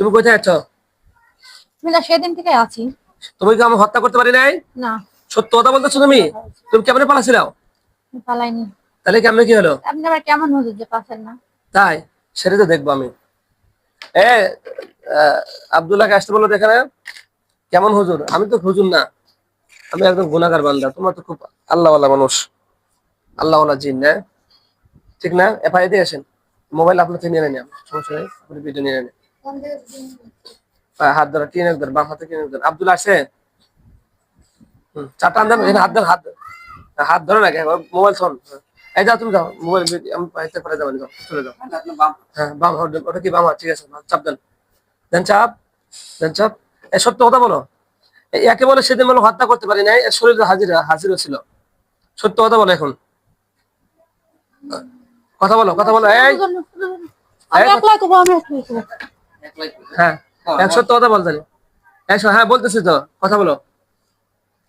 তুমি কোথায় আছো? তুমি তো সেদিন থেকে আছি। তুমি কি আমি হত্যা করতে পারি নাই? না। সত্য কথা বলতেছো তুমি? তুমি কেমনে পালাছিলাও? পালাইনি। তাহলে কেমনে কি হলো? আপনি আবার কেমন হুজুর যে পাচ্ছেন না? তাই সেটা তো দেখব আমি। এ আব্দুল্লাহকে আসতে বলো এখানে। কেমন হুজুর? আমি তো হুজুর না। আমি একদম গুনাগার বান্দা। তোমার তো খুব আল্লাহওয়ালা মানুষ। আল্লাহওয়ালা জিন না ঠিক না? এফআই দিয়ে আসেন। মোবাইল আপনার থেকে নিয়ে নেন। সমস্যা নেই আপনি ভিডিও নিয়ে নেন। হাত ধরা বাম হাতে আব্দুল্লাহ আসে? চারটা হাত ধর, হাত হাত ধরে মোবাইল এই তুমি যাও, মোবাইল আমি চলে যাও। হ্যাঁ বাম ওটা কি বাম ঠিক আছে চাপ দেন। দেন চাপ দেন চাপ। সত্য কথা বলো। একে বলে সেদিন বলো হত্যা করতে পারি নাই শরীরে হাজির হাজির ছিল। সত্য কথা বলো এখন। কথা বলো কথা বলো, এই হ্যাঁ এক সত্য কথা বলতে একশো হ্যাঁ বলতেছি তো কথা বলো।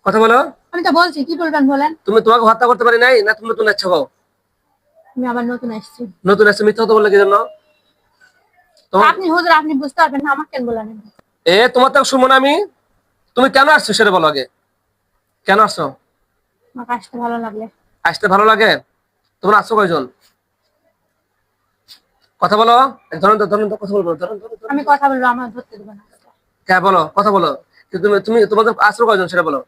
কথা বলো। আমি তো বলছি কি বলবেন বলেন? তুমি তোমাকে হত্যা করতে পারি নাই না তুমি নতুন আছো গো আমি আবার নতুন আসছি নতুন আসছে মিথ্যা কথা বললে কি জন্য? আপনি হুজুর আপনি বুঝতে পারবেন না আমাকে কেন বলেন এ তোমার তো শুনব না আমি। তুমি কেন আসছো সেটা বলো আগে। কেন আসছো? আসতে ভালো লাগলে। আসতে ভালো লাগে? তোমরা আসছো কয়জন? কথা বলো। ধরুন তো ধরুন তো কথা বলব ধরুন। আমি কথা বলব আমার ধরতে দেবো না। হ্যাঁ বলো কথা বলো। তুমি তুমি তোমাদের আসছো কয়জন সেটা বলো।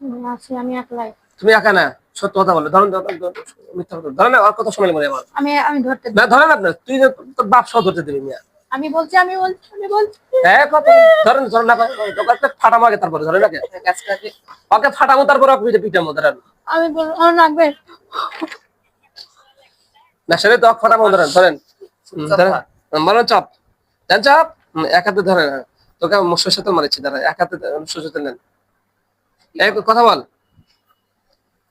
আমি আছি আমি একলাই। তুমি একা না? সত্য কথা বলো। ধরুন মিথ্যা কথা ধরেন না আর কত সময় লাগবে আমার? আমি আমি ধরতে না ধরেন আপনার তুই যে তোর বাপ সহ ধরতে দিবি মিয়া। আমি বলছি আমি বলছি আমি বলছি। হ্যাঁ কথা ধরেন ধরেন না ওকে ফাটামো আগে তারপরে ধরেন নাকি ওকে ফাটামো তারপরে ওকে পিঠে পিঠামো ধরেন। আমি বলব আমার লাগবে না সেটা তো ফাটামো ধরেন ধরেন। হুম, ধরেন চাপ। দেন চাপ। এক হাতে ধরেন হ্যাঁ। তোকে মুসের সাথে মারিছি দাঁড়া এক হাতে নেন। এই কথা বল।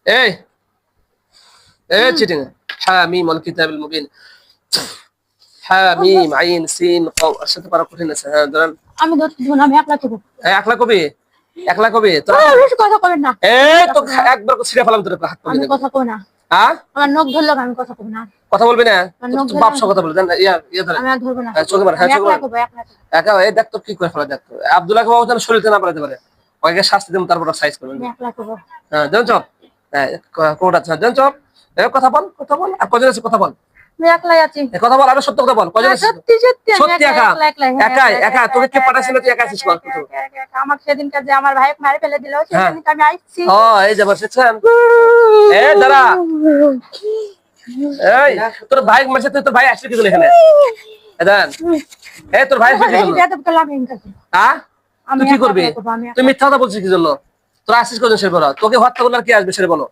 এই। এই চিটিং। হ্যাঁ আল কিতাবিল মুবিন। হ্যাঁ মিম আইন সিন সাথে পারা কঠিন আছে হ্যাঁ ধরেন। আমি ধরতে দেবো না আমি একলা এই একলা কবি একলা কবি তো কথা কবেন না। এই তো একবার ছিঁড়ে ফেলাম তোর হাত আমি কথা কব না। হ্যাঁ? আমার নখ ধরলো আমি কথা কব না। কথা বলবি না? আর নখ তোর বাপ সহ কথা বলবে ইয়া ইয়া ধরে আমি ধরবো না। হ্যাঁ, চোখে মার, হ্যাঁ, চোখে মার। করব একলা করব। একা এই দেখ কি করে ফেলা দেখ বাবু যেন শরীরতে না পারাতে পারে। ওকে শাস্তি দেবো তারপর সাইজ করবেন হ্যাঁ চপ। হ্যাঁ কোট চপ। কথা বল কথা বল। আর কজন আছে কথা বল। আমি একলাই আছি। এ কথা বল আরও সত্য কথা বল। কজন সত্যি সত্যি আমি সত্যি একা? একলা একলা একাই, একা, একা? একা, তোকে কে একা, তুই একা আছিস। আমার আমার ভাই মারে ফেলে দিল হ্যাঁ। আমি আইছি। ও এই যে বসেছেন এ দাঁড়া। এই তোর ভাই মাসে তুই তোর ভাই আসলি কি এখানে? এ তোর ভাই আসলি কি হ্যাঁ? তুই কি করবি? তুই মিথ্যা কথা বলছিস কি জন্য? তোর আসিস কজন সে বলো? তোকে হত্যা করলে কি আসবে সেটা বলো।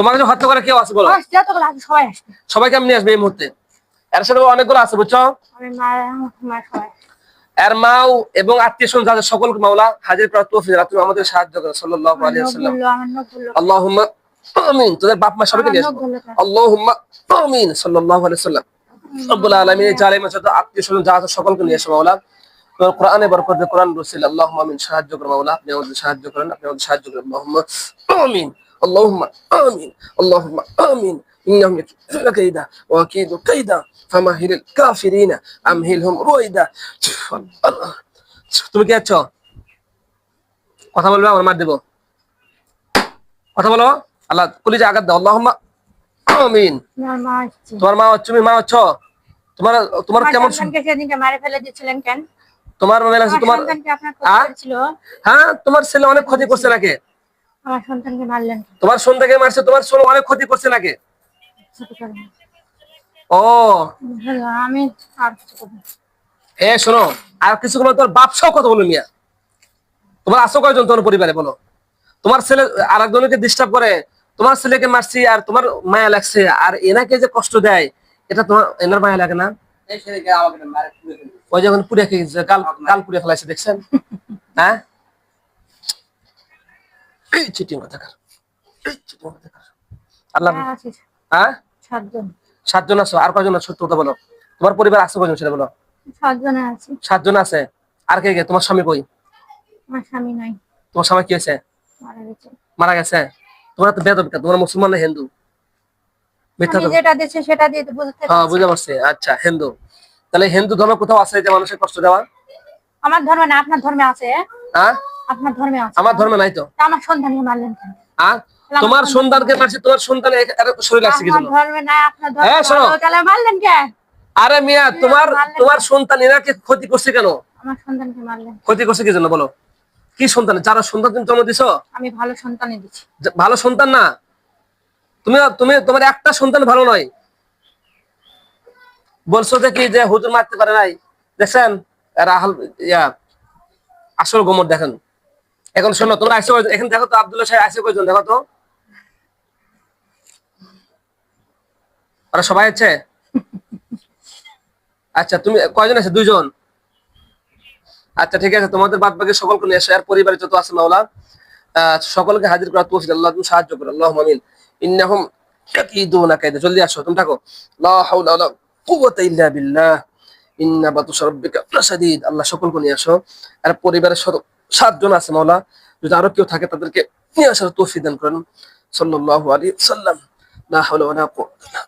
তোমাকে যে হত্যা করে কেউ আছে বলো? আছে সবাই আসবে। সবাইকে আমি আসবে এই মুহূর্তে? এর সাথে অনেকগুলো আছে বুঝছ? এর মাও এবং আত্মীয় স্বজন যাদের সকল মাওলা হাজির প্রাপ্ত তুমি আমাদের সাহায্য করো আমিন। তোদের বাপ মা সবাইকে নিয়ে আসব আমিন রব্বুল আলামিন জালিম আত্মীয় স্বজন যা সকলকে নিয়ে এসো মাওলা। তোমার কোরআনে বরকত কোরআন রসিল আল্লাহুম্মা আমিন সাহায্য করো মাওলা। আপনি আমাদের সাহায্য করেন আপনি আমাদের সাহায্য করেন আল্লাহুম্মা আমিন। আল্লাহুম্মা আমিন আল্লাহুম্মা আমিন إنهم يكيدون كيدا وأكيد كيدا فمهل الكافرين أمهلهم رويدا তুমি কি আছো কথা বলবে আমার মার দেবো কথা বলো আল্লাহ কলিজা আঘাত দাও আল্লাহুম্মা আমিন আমার মা আসছে তোমার মা হচ্ছে তুমি মা হচ্ছ তোমার তোমার আমার কেমন সন্তানকে সেদিনকে মারে ফেলে দিচ্ছিলেন কেন তোমার মেলা আছে আমার তোমার সন্তানকে আপনার আ? ক্ষতি ছিল হ্যাঁ তোমার ছেলে অনেক ক্ষতি করছে নাকি আমার সন্তানকে মারলেন তোমার সন্তানকে মারছে তোমার ছেলে অনেক ক্ষতি করছে নাকি। ও। আমি আর। এ শোনো আর কিছু কোনো তোর কথা বলো মিয়া। তোমার আসো কয়জন? তোমার পরিবারে বলো। তোমার ছেলে আর একজনকে ডিস্টার্ব করে তোমার ছেলেকে মারছি আর তোমার মায়া লাগছে আর এনাকে যে কষ্ট দেয় এটা তোমার এনার মায়া লাগে না? ওই যখন পুড়ে খেয়ে গেছে, কাল কাল পুড়ে ফেলাইছে দেখছেন? হ্যাঁ? এই চিটিং কথা এই চিটিং কথা আল্লাহ হ্যাঁ, হ্যাঁ? সাতজন। সাতজন আছো? আর কয়জন আছো? সত্য কথা বলো। তোমার পরিবার আছে কয়জন সেটা বলো। সাতজনে আছি। সাতজন আছে। আর কে কে? তোমার স্বামী কই? আমার স্বামী নাই। তোমার স্বামী কি হয়েছে? মারা গেছে। মারা গেছে? তোমরা তো বেদবিকা তোমরা মুসলমান না হিন্দু? যেটা দিচ্ছে সেটা দিয়ে বুঝতে হ্যাঁ বুঝতে পারছি। আচ্ছা হিন্দু। তাহলে হিন্দু ধর্ম কোথাও আছে যে মানুষের কষ্ট দেওয়া? আমার ধর্মে না আপনার ধর্মে আছে। হ্যাঁ? আপনার ধর্মে আছে। আমার ধর্মে নাই তো। আমার সন্তানকে মারলেন কেন? হ্যাঁ তোমার সন্তানকে মারছে তোমার সন্তান শরীর লাগছে কি আমার জন্য ধর্মে নাই আপনার হ্যাঁ, ধর্মে তাহলে মারলেন কেন আরে মিয়া তোমার তোমার সন্তান এনাকে ক্ষতি করছে কেন? আমার সন্তানকে মারলেন। ক্ষতি করছে কি জন্য বলো? কি সন্তান? যারা সন্তান তুমি জন্ম দিছো? আমি ভালো সন্তানই দিচ্ছি যে- ভালো সন্তান না? তুমি তুমি তোমার একটা সন্তান ভালো নয়। বলছো যে কি যে হুজুর মারতে পারে নাই? দেখছেন? এরা আসল গোমর দেখেন। এখন শোনো, তোমরা আসে এখন দেখো তো আব্দুল্লাহ সাহেব আসে কয়জন দেখো তো। ওরা সবাই আছে? আচ্ছা তুমি কয়জন আছে? দুইজন? আচ্ছা ঠিক আছে, তোমাদের বাদ বাকি সকলকে নিয়ে এসো আর পরিবারে যত আছে মাওলা সকলকে হাজির করা তৌফিক আল্লাহ তুমি সাহায্য করো আল্লাহ আমিন। ইন্নাহুম ইয়াকিদুনা কাইদা, জলদি আসো, তুমি থাকো। লা হাওলা ওয়ালা কুওয়াতা ইল্লা বিল্লাহ। ইন্না বাতুশা রাব্বিকা লাশাদীদ। আল্লাহ সকলকে নিয়ে আসো আর পরিবারের সাতজন আছে মাওলা যদি আরো কেউ থাকে তাদেরকে নিয়ে আসার তৌফিক দান করেন সাল্লাল্লাহু আলাইহি ওয়াসাল্লাম লা হাওলা ওয়ালা কুওয়াতা ইল্লা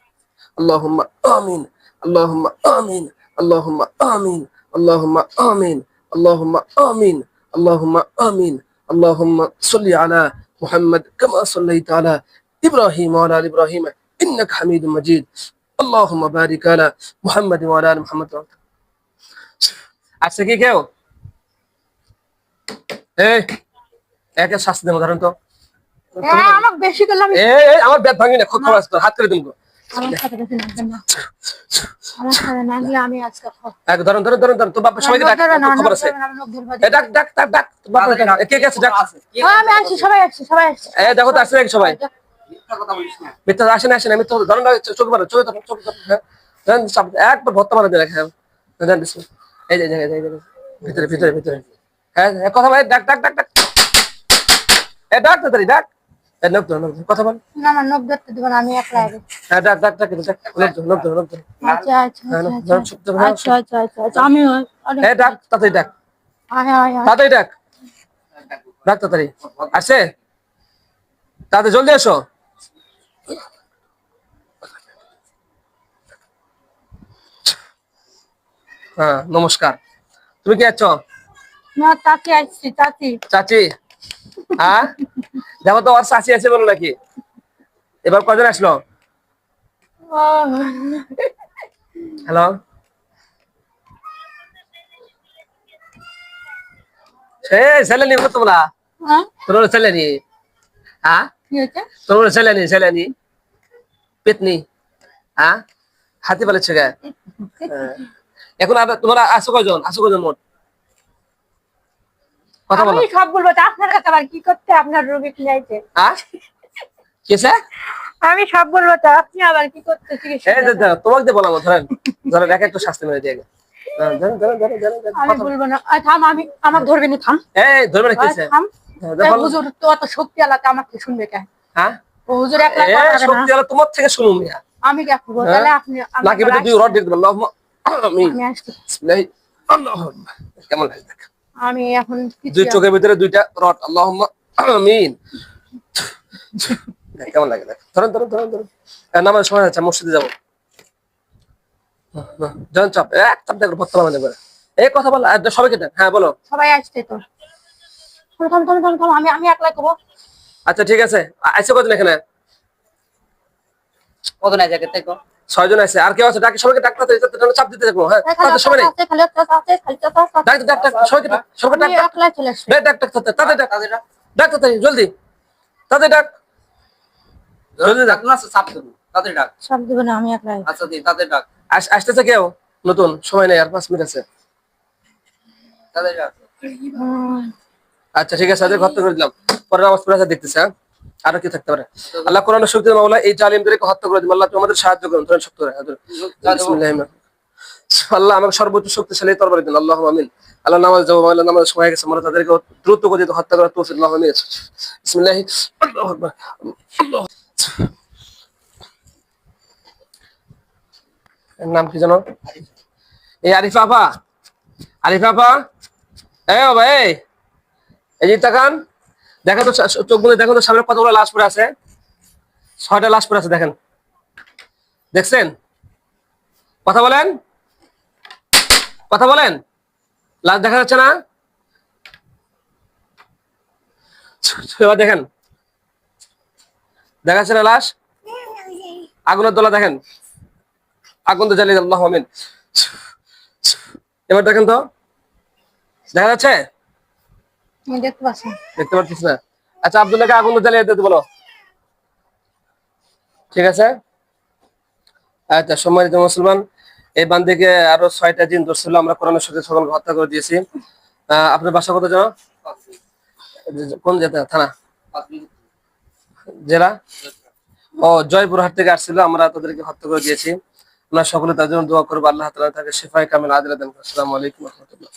اللهم آمين اللهم آمين اللهم آمين اللهم آمين اللهم آمين اللهم آمين اللهم صل على محمد كما صليت على إبراهيم وعلى آل إبراهيم إنك حميد مجيد اللهم بارك على محمد وعلى آل محمد আচ্ছা কি কেউ এই একে শাস্তি দেবো ধরেন তো হ্যাঁ আমার বেশি করলাম এই এই, আমার ব্যাট ভাঙি না হাত করে দিন হ্যাঁ, দেখো আসছে নাকি সবাই মিথ্যা আসে না আসে না আমি তো ধরুন চোখ মারো চোখে চোখ হ্যাঁ একবার ভত্তা মারা দিয়ে হ্যাঁ। এই যে, ভিতরে ভিতরে ভিতরে হ্যাঁ হ্যাঁ, কথা বল এই ডাক ডাক ডাক ডাক। এ ডাক তাড়াতাড়ি ডাক। এ কথা বল। না নখ ধরতে দেবো না আমি একলা আগে। হ্যাঁ ডাক ডাক ডাক ডাক ধরুন আচ্ছা আচ্ছা হ্যাঁ, আচ্ছা, আচ্ছা আচ্ছা আচ্ছা আচ্ছা আমি এ ডাক তাড়াতাড়ি ডাক। আয় আয় তাড়াতাড়ি ডাক। ডাক তাড়াতাড়ি। আসে তাড়াতাড়ি জলদি এসো। হ্যাঁ নমস্কার। তুমি কি আছো? না তাকে আসছি চাচি হ্যাঁ? দেখো তো ওর চাচি আছে বলো নাকি? এবার কজন আসলো? হ্যালো? হ্যাঁ? হ্যাঁ? কি হয়েছে? তোর ছেলে নি ছেলে পেতনি। হ্যাঁ? হাতি পালিচ্ছে হ্যাঁ। এখন তোমরা আসো কয়জন আসো কয়জন মোট? কথা বলো। আমি সব বলব আপনার কাছে আবার কি করতে আপনার রোগী হ্যাঁ? কেসে আমি সব বলব তা আপনি আবার কি করতে চিকিৎসা এই দেখো, তোমাকে দিয়ে বলাম ধরেন ধরেন এক একটু শাস্তি মেরে দিয়ে আমি বলব না। থাম আমি আমার ধরবে না থাম। এই ধরবে না কেসে থাম। হ্যাঁ, হুজুর তো অত শক্তি আলাদা আমাকে শুনবে কেন হ্যাঁ? হুজুর একলা না। তোমার থেকে শুনুন আমি কে করব হ্যাঁ? তাহলে আপনি নাকি বেটে দুই রড দিয়ে দেবেন আমি আসছি। বিসমিল্লাহি। আল্লাহু। কেমন লাগে দেখ আমি এখন দুই চোখের ভিতরে দুইটা রড। আল্লাহুম্মা আমিন। কেমন লাগে দেখ। ধরেন ধরেন ধরেন ধরেন। নামাজ সময় আছে মসজিদে যাব। জন চাপ। এক চাপ দেখো ভত্তা বানাতে পারে এই কথা বল আর সবাইকে দেন হ্যাঁ বলো। সবাই আসছে তো। আমি আমি করব। আচ্ছা ঠিক আছে। আইসে কজন এখানে? কত নাই জ্যাকেট থেকে ছয়জন আছে। আর কেউ আছে ডাকি সবাইকে ডাক্তার চাপ দিতে থাকব হ্যাঁ। সবাই নেই। সবাইকে ডাক ডাক ডাক। ডাক তাদের তাদের ডাক। ডাক। তাড়াতাড়ি জলদি। তাদের ডাক। জলদি ডাক না সাপ দেবো তাদের ডাক। সব দেবে না আমি একলা আচ্ছা দি তাদের ডাক। আসতেছে কেউ? নতুন সময় নেই আর পাঁচ মিনিট আছে। তাদের ডাক। আচ্ছা ঠিক আছে আজকে ঘর করে দিলাম। পরে নামাজ পড়ে আসা দেখতেছে হ্যাঁ। আরও কি থাকতে পারে? আল্লাহ কোরআন শক্তি মাওলা এই জালিমদেরকে হত্যা করে দিন আল্লাহ তুমি আমাদের সাহায্য করুন, ধরেন শক্ত। আল্লাহ আমাকে সর্বোচ্চ শক্তিশালী তরবারি দিন। আল্লাহ আমিন। আল্লাহ নামাজ যাব আল্লাহ নামাজ সময় গেছে। আমরা তাদেরকে দ্রুত গতিতে হত্যা আল্লাহ আমিন নাম কি জানো এই আরিফা আপা। আপা। এই তাকান দেখেন তো চোখগুলো দেখেন তো সামনে কতগুলো লাশ পড়ে আছে। ছয়টা লাশ পড়ে আছে, দেখেন। দেখছেন? কথা বলেন? কথা বলেন? লাশ দেখা যাচ্ছে না? এবার দেখেন। দেখা যাচ্ছে না লাশ? আগুনের দোলা, দেখেন। আগুন তো জ্বালিয়ে আল্লাহ এবার দেখেন তো। দেখা যাচ্ছে? দেখতে পাচ্ছি দেখতে পাচ্ছিস না? আচ্ছা আগুন জ্বালিয়ে দিতে বলো। ঠিক আছে? আচ্ছা সম্মানিত মুসলমান, এই আরও ছয়টা দিন ধরছিল, আমরা সাথে সকলকে হত্যা করে দিয়েছি। আপনার বাসা কত জানো? কোন থানা? জেলা? ও, জয়পুরহাট থেকে আসছিল, আমরা তাদেরকে হত্যা করে দিয়েছি। আমরা সকলে তার জন্য দোয়া করব, আল্লাহ তালা তাকে শেফায় কামিল আদিলা আসসালামু আলাইকুম রহমতুল্লাহ।